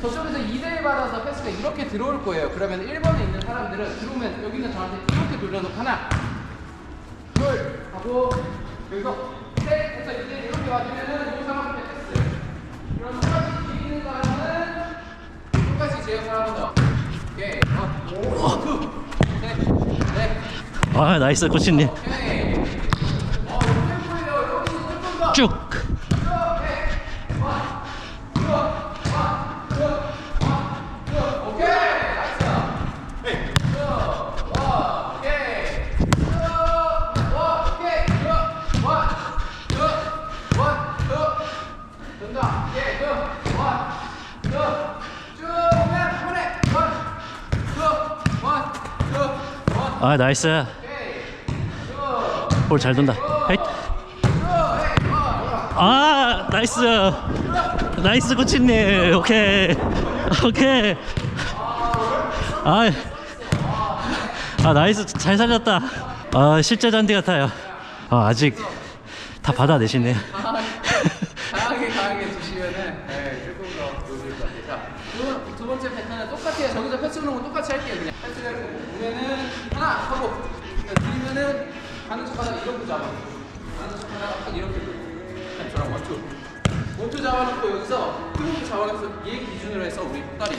저쪽에서 2대1 받아서 패스가 이렇게 들어올 거예요. 그러면 1번에 있는 사람들은 들어오면 여기는 저한테 이렇게 돌려놓고 하나, 둘 하고 여기서 셋 해서 이제 이렇게 와주면은 이 상황에 패스. 그럼 똑같이 있는 사람은 똑같이 제어를 한번 더. 오케이. 원, 투, 셋, 넷. 아 나이스 코치님 오케이. 어, 템포예요. 여기서 조금 더. 쭉 오케이. 나이스. 쭉. 원, 오케이. 쭉. 원, 오케이. 쭉. 원, 쭉. 원, 쭉. 된다. 오케이. 쭉. 원, 쭉. 쭉 오면 한 번에. 원, 쭉. 원, 쭉. 원. 아 나이스. 볼 잘 돈다. 아 나이스 나이스 코치님 오케이 오케이 아, 아 나이스 잘 살렸다 아 실제 잔디 같아요 아 아직 다 받아내시네요 강하게 강하게 주시면은 네, 조금 더 좋을 것 같아요. 자, 두, 두 번째 패턴은 똑같아요. 저기서 패스 오는 건 똑같이 할게요. 그냥 하나 하고 드리면은 가는 척하다가 이렇게 잡아. 가는 척하다가 딱 이렇게 그냥 저랑 원투 원투 잡아놓고 여기서 크로스 잡아놓고 얘 기준으로 해서 우리 다리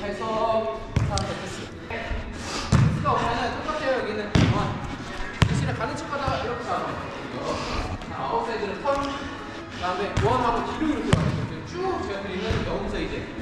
해서 하나 패스. 패스가 오면은 똑같아요. 여기는 원. 대신에 가는 척하다가 이렇게 잡아. 자, 아웃사이드는 턴. 그 다음에 원하고 뒤로 이렇게 가는 거죠. 쭉 제가 드리면 여기서 이제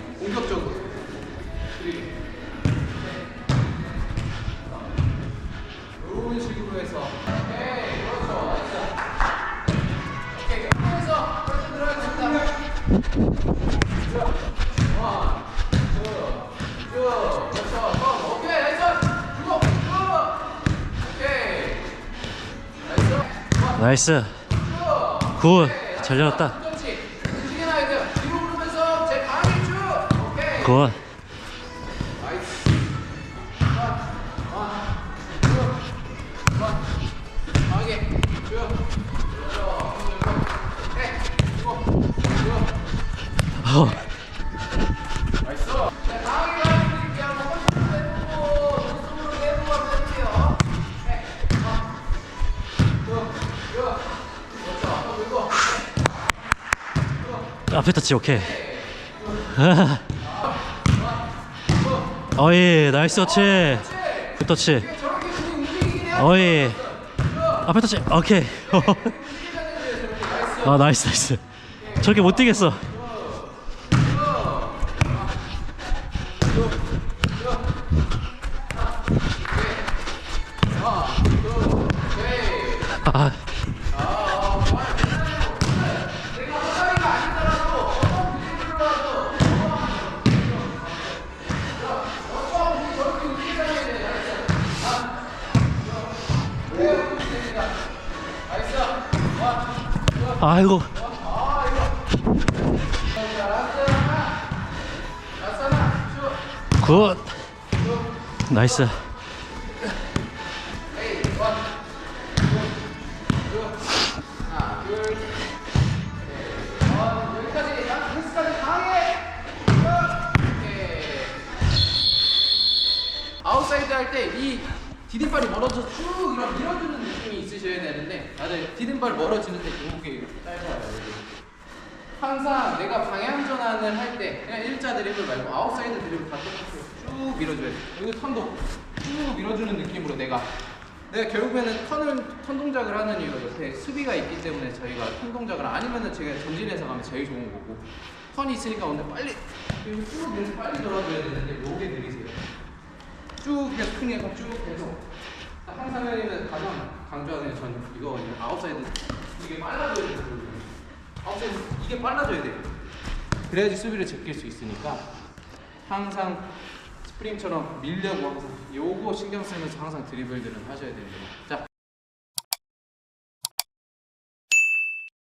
나이스. 굿잘 열었다. 그렇 앞에 터치 오케이. 아. 어이 나이스 터치. 굿 터치. 어이. 앞에 터치 오케이. 아 나이스 나이스. 저렇게 못 뛰겠어 아 아이고. 굿. 나이스 아웃사이드 할 때 이 디딤발이 멀어져 쭉 이런 밀어주는 느낌이 있으셔야 되는데 다들 디딤발 멀어지는데 이게 짧아요. 여기. 항상 내가 방향 전환을 할 때 그냥 일자 드리블 말고 아웃사이드 드리블 다 똑같아요. 쭉 밀어줘야 돼. 여기 턴도 쭉 밀어주는 느낌으로 내가 내가 결국에는 턴을 턴 동작을 하는 이유 옆에 수비가 있기 때문에 저희가 턴 동작을 아니면은 제가 전진해서 가면 제일 좋은 거고 턴이 있으니까 오늘 빨리 쭉 빨리 돌아줘야 되는데 요게 느리세요. 쭉 계속 킹해서 쭉 계속 항상 형님은 가장 강조하는 전 이거 아웃사이드 이게 빨라져야 돼요. 아웃사이드 이게 빨라져야 돼요. 그래야지 수비를 제낄 수 있으니까 항상 스프링처럼 밀려고 항상 요거 신경 쓰면서 항상 드리블들은 하셔야 됩니다. 자